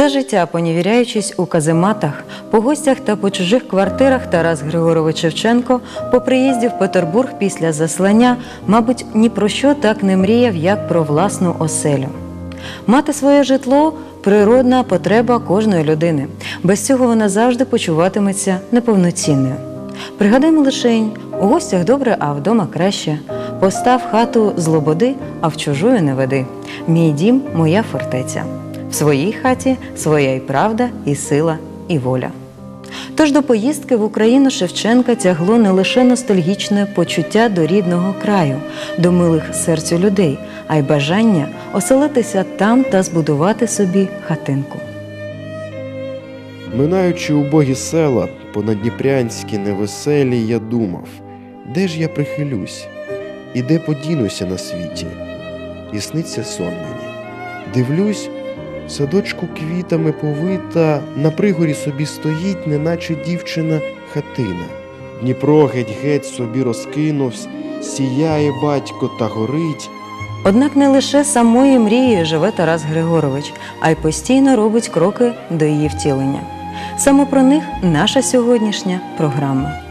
Все життя, поневіряючись у казематах, по гостях та по чужих квартирах, Тарас Григорович Шевченко по приїзді в Петербург після заслання, мабуть, ні про що так не мріяв, як про власну оселю. Мати своє житло природна потреба кожної людини. Без цього вона завжди почуватиметься неповноцінною. Пригадаймо лишень, у гостях добре, а вдома краще. Постав хату з лободи, а в чужую не веди. Мій дім моя фортеця. В своїй хаті своя і правда, і сила, і воля. Тож до поїздки в Україну Шевченка тягло не лише ностальгічне почуття до рідного краю, до милих серцю людей, а й бажання оселитися там та збудувати собі хатинку. Минаючи убогі села, понадніпрянські невеселі, я думав, де ж я прихилюсь, і де подінуся на світі, і сниться сон мені. Дивлюсь, садочку квітами повита, на пригорі собі стоїть, неначе дівчина хатина. Дніпро геть-геть собі розкинувсь, сіяє батько та горить. Однак не лише самою мрією живе Тарас Григорович, а й постійно робить кроки до її втілення. Саме про них наша сьогоднішня програма.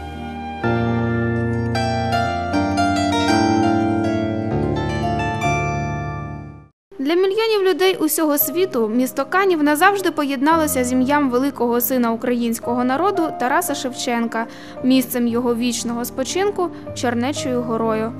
Для мільйонів людей усього світу місто Канів назавжди поєдналося з ім'ям великого сина українського народу Тараса Шевченка, місцем його вічного спочинку Чернечою горою.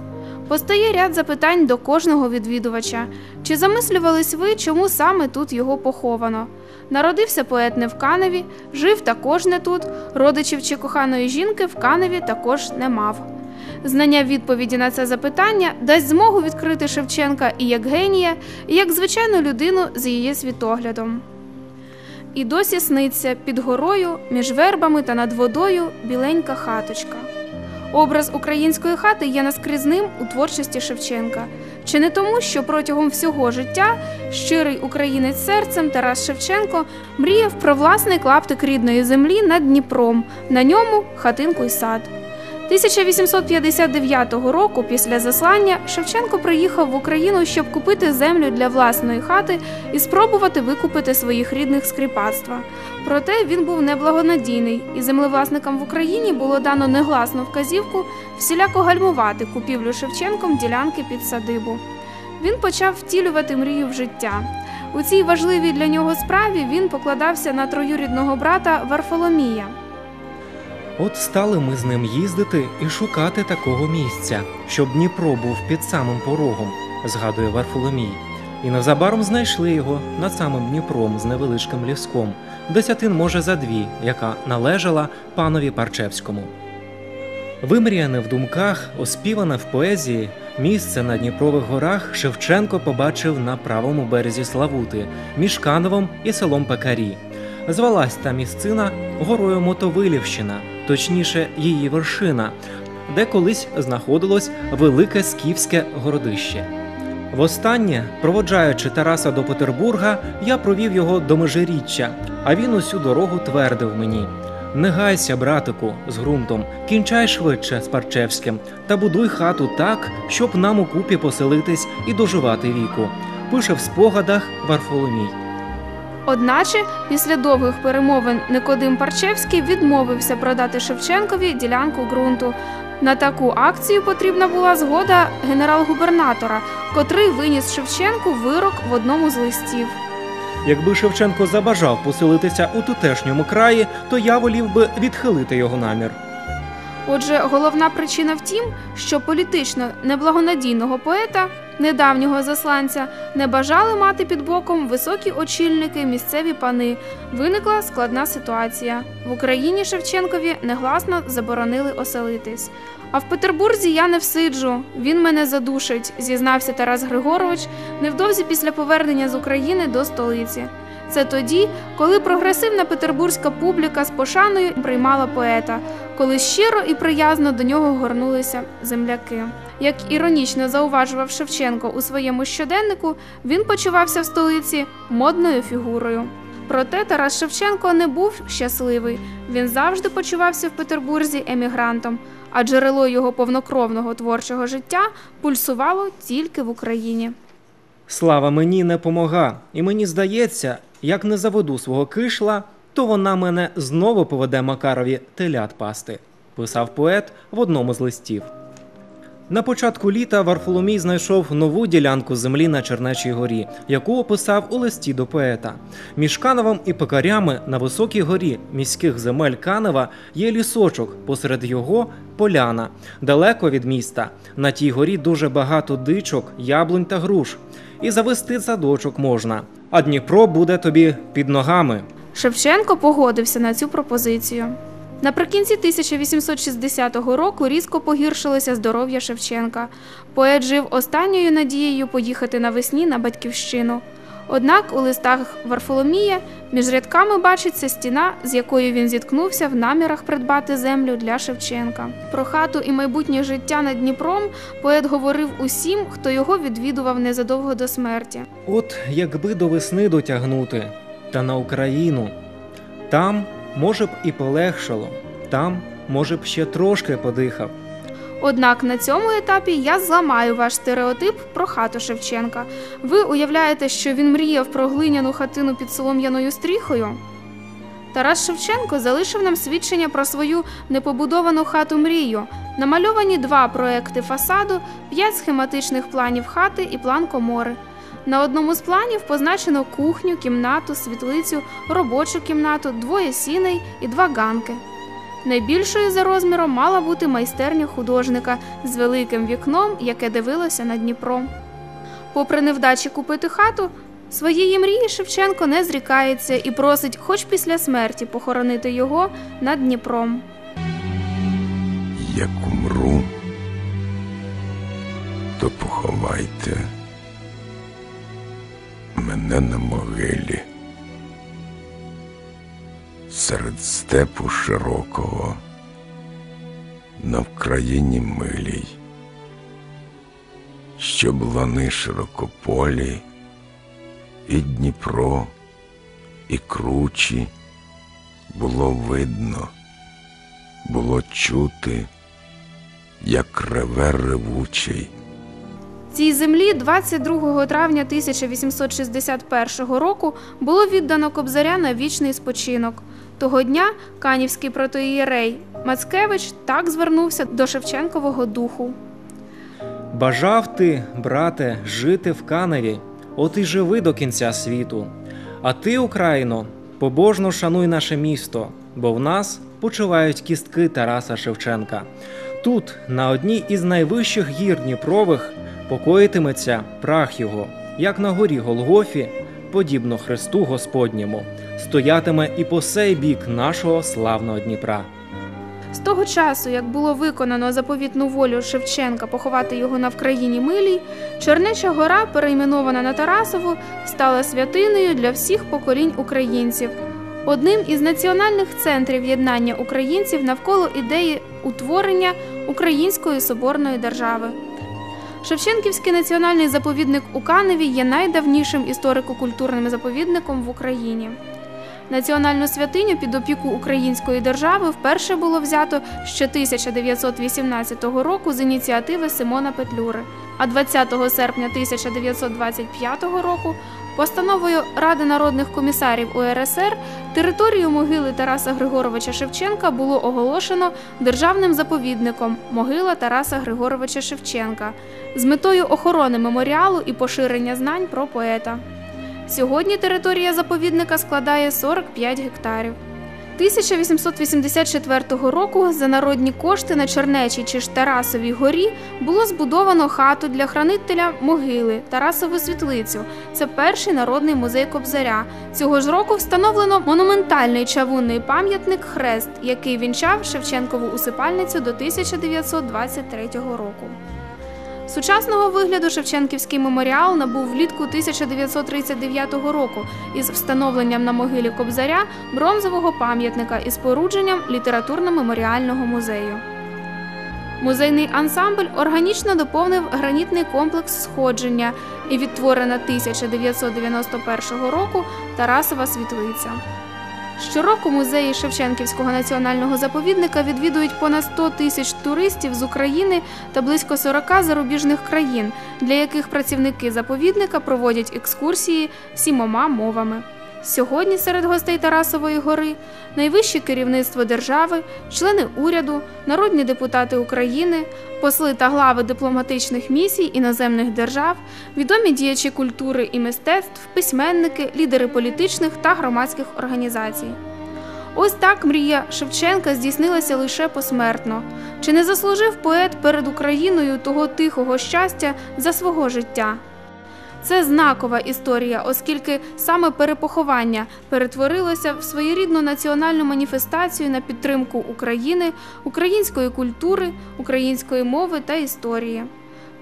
Постає ряд запитань до кожного відвідувача. Чи замислювались ви, чому саме тут його поховано? Народився поет не в Каневі, жив також не тут, родичів чи коханої жінки в Каневі також не мав. Знання відповіді на це запитання дасть змогу відкрити Шевченка і як генія, і як звичайну людину з її світоглядом. І досі сниться під горою, між вербами та над водою біленька хаточка. Образ української хати є наскрізним у творчості Шевченка. Чи не тому, що протягом всього життя щирий українець серцем Тарас Шевченко мріяв про власний клаптик рідної землі над Дніпром, на ньому хатинку й сад. 1859 року, після заслання, Шевченко приїхав в Україну, щоб купити землю для власної хати і спробувати викупити своїх рідних з кріпацтва. Проте він був неблагонадійний, і землевласникам в Україні було дано негласну вказівку всіляко гальмувати купівлю Шевченком ділянки під садибу. Він почав втілювати мрію в життя. У цій важливій для нього справі він покладався на троюрідного брата Варфоломія. От стали ми з ним їздити і шукати такого місця, щоб Дніпро був під самим порогом, згадує Варфоломій. І незабаром знайшли його над самим Дніпром з невеличким ліском, десятин, може, за дві, яка належала панові Парчевському. Вимріяне в думках, оспіване в поезії, місце на Дніпрових горах Шевченко побачив на правому березі Славути, між Кановом і селом Пекарі. Звалась та місцина горою Мотовилівщина, точніше, її вершина, де колись знаходилось велике скіфське городище. Востаннє, проводжаючи Тараса до Петербурга, я провів його до межиріччя, а він усю дорогу твердив мені: Не гайся, братику, з ґрунтом, кінчай швидше з Парчевським та будуй хату так, щоб нам у купі поселитись і доживати віку. Пише в спогадах Варфоломій. Одначе, після довгих перемовин Никодим Парчевський відмовився продати Шевченкові ділянку ґрунту. На таку акцію потрібна була згода генерал-губернатора, котрий виніс Шевченку вирок в одному з листів. Якби Шевченко забажав поселитися у тутешньому краї, то я волів би відхилити його намір. Отже, головна причина в тім, що політично неблагонадійного поета, недавнього засланця, не бажали мати під боком високі очільники, місцеві пани. Виникла складна ситуація. В Україні Шевченкові негласно заборонили оселитись. А в Петербурзі я не всиджу, він мене задушить, зізнався Тарас Григорович невдовзі після повернення з України до столиці. Це тоді, коли прогресивна петербурзька публіка з пошаною приймала поета, коли щиро і приязно до нього горнулися земляки. Як іронічно зауважував Шевченко у своєму щоденнику, він почувався в столиці модною фігурою. Проте Тарас Шевченко не був щасливий. Він завжди почувався в Петербурзі емігрантом, а джерело його повнокровного творчого життя пульсувало тільки в Україні. Слава мені не помога, і мені здається, Як не заведу свого кишла, то вона мене знову поведе Макарові телят пасти, писав поет в одному з листів. На початку літа Варфоломій знайшов нову ділянку землі на Чернечій горі, яку описав у листі до поета. Між Каневом і пекарями на високій горі міських земель Канева є лісочок, посеред його поляна, далеко від міста. На тій горі дуже багато дичок, яблунь та груш. І завести садочок можна. А Дніпро буде тобі під ногами. Шевченко погодився на цю пропозицію. Наприкінці 1860 року різко погіршилося здоров'я Шевченка. Поет жив останньою надією поїхати навесні на батьківщину. Однак у листах Варфоломія між рядками бачиться стіна, з якою він зіткнувся в намірах придбати землю для Шевченка. Про хату і майбутнє життя над Дніпром поет говорив усім, хто його відвідував незадовго до смерті. От якби до весни дотягнути, та на Україну. Там, може б, і полегшало, там, може б, ще трошки подихав. Однак на цьому етапі я зламаю ваш стереотип про хату Шевченка. Ви уявляєте, що він мріяв про глиняну хатину під солом'яною стріхою? Тарас Шевченко залишив нам свідчення про свою непобудовану хату мрію. Намальовані два проекти фасаду, п'ять схематичних планів хати і план комори. На одному з планів позначено кухню, кімнату, світлицю, робочу кімнату, двоє сіней і два ганки. Найбільшою за розміром мала бути майстерня художника з великим вікном, яке дивилося на Дніпро. Попри невдачі купити хату, своєї мрії Шевченко не зрікається і просить, хоч після смерті, похоронити його над Дніпром. Як умру, то поховайте мене на могилі серед степу широкого на Вкраїні милій, щоб лани широкополі, і Дніпро, і кручі було видно, було чути, як реве ревучий. Цій землі 22 травня 1861 року було віддано Кобзаря на вічний спочинок. Того дня канівський протоієрей Мацкевич так звернувся до Шевченкового духу. Бажав ти, брате, жити в Каневі, от і живи до кінця світу. А ти, Україно, побожно шануй наше місто, бо в нас почувають кістки Тараса Шевченка. Тут, на одній із найвищих гір Дніпрових, покоїтиметься прах його, як на горі Голгофі, подібно Христу Господньому, стоятиме і по сей бік нашого славного Дніпра. З того часу, як було виконано заповітну волю Шевченка поховати його на Вкраїні Милій, Чернеча гора, перейменована на Тарасову, стала святиною для всіх поколінь українців. Одним із національних центрів єднання українців навколо ідеї утворення Української соборної держави. Шевченківський національний заповідник у Каневі є найдавнішим історико-культурним заповідником в Україні. Національну святиню під опіку української держави вперше було взято ще 1918 року з ініціативи Симона Петлюри, а 20 серпня 1925 року постановою Ради народних комісарів УРСР територію могили Тараса Григоровича Шевченка було оголошено державним заповідником Могила Тараса Григоровича Шевченка з метою охорони меморіалу і поширення знань про поета. Сьогодні територія заповідника складає 45 гектарів. 1884 року за народні кошти на Чернечій чи ж Тарасовій горі було збудовано хату для хранителя могили Тарасову світлицю. Це перший народний музей Кобзаря. Цього ж року встановлено монументальний чавунний пам'ятник Хрест, який вінчав Шевченкову усипальницю до 1923 року. Сучасного вигляду Шевченківський меморіал набув влітку 1939 року із встановленням на могилі Кобзаря бронзового пам'ятника і спорудженням літературно-меморіального музею. Музейний ансамбль органічно доповнив гранітний комплекс сходження і відтворена 1991 року Тарасова світлиця. Щороку музеї Шевченківського національного заповідника відвідують понад 100 тисяч туристів з України та близько 40 зарубіжних країн, для яких працівники заповідника проводять екскурсії сімома мовами. Сьогодні серед гостей Тарасової гори найвище керівництво держави, члени уряду, народні депутати України, посли та глави дипломатичних місій іноземних держав, відомі діячі культури і мистецтв, письменники, лідери політичних та громадських організацій. Ось так мрія Шевченка здійснилася лише посмертно. Чи не заслужив поет перед Україною того тихого щастя за свого життя? Це знакова історія, оскільки саме перепоховання перетворилося в своєрідну національну маніфестацію на підтримку України, української культури, української мови та історії.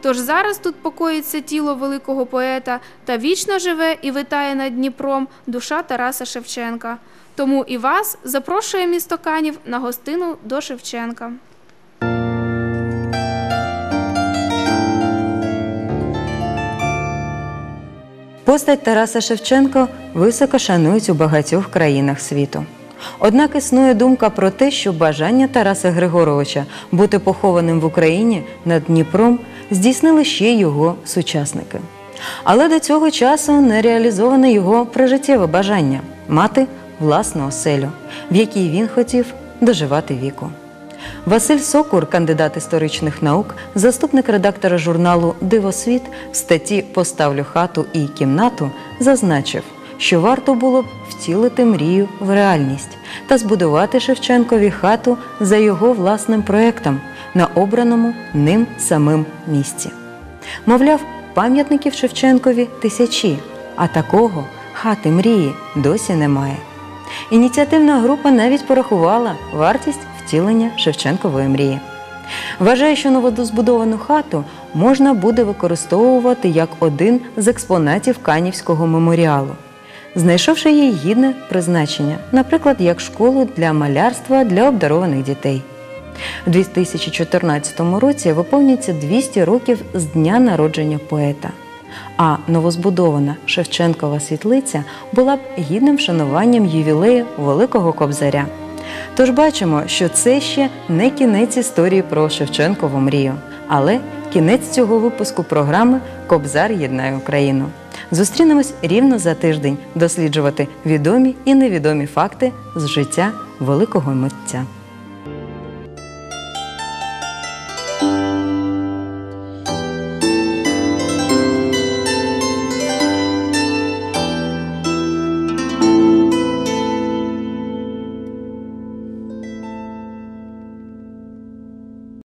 Тож зараз тут покоїться тіло великого поета та вічно живе і витає над Дніпром душа Тараса Шевченка. Тому і вас запрошує місто Канів на гостину до Шевченка. Постать Тараса Шевченко високо шанують у багатьох країнах світу. Однак існує думка про те, що бажання Тараса Григоровича бути похованим в Україні над Дніпром здійснили ще його сучасники. Але до цього часу не реалізоване його прижиттєве бажання мати власну оселю, в якій він хотів доживати віку. Василь Сокур, кандидат історичних наук, заступник редактора журналу Дивосвіт в статті Поставлю хату і кімнату зазначив, що варто було б втілити мрію в реальність та збудувати Шевченкові хату за його власним проектом на обраному ним самим місці. Мовляв, пам'ятників Шевченкові тисячі, а такого хати мрії досі немає. Ініціативна група навіть порахувала вартість втілення Шевченкової мрії. Вважає, що новозбудовану хату можна буде використовувати як один з експонатів Канівського меморіалу, знайшовши їй гідне призначення, наприклад, як школу для малярства для обдарованих дітей. У 2014 році виповнюється 200 років з дня народження поета. А новозбудована Шевченкова світлиця була б гідним вшануванням ювілею Великого Кобзаря. Тож бачимо, що це ще не кінець історії про Шевченкову мрію, але кінець цього випуску програми Кобзар єднає Україну. Зустрінемось рівно за тиждень досліджувати відомі і невідомі факти з життя великого митця.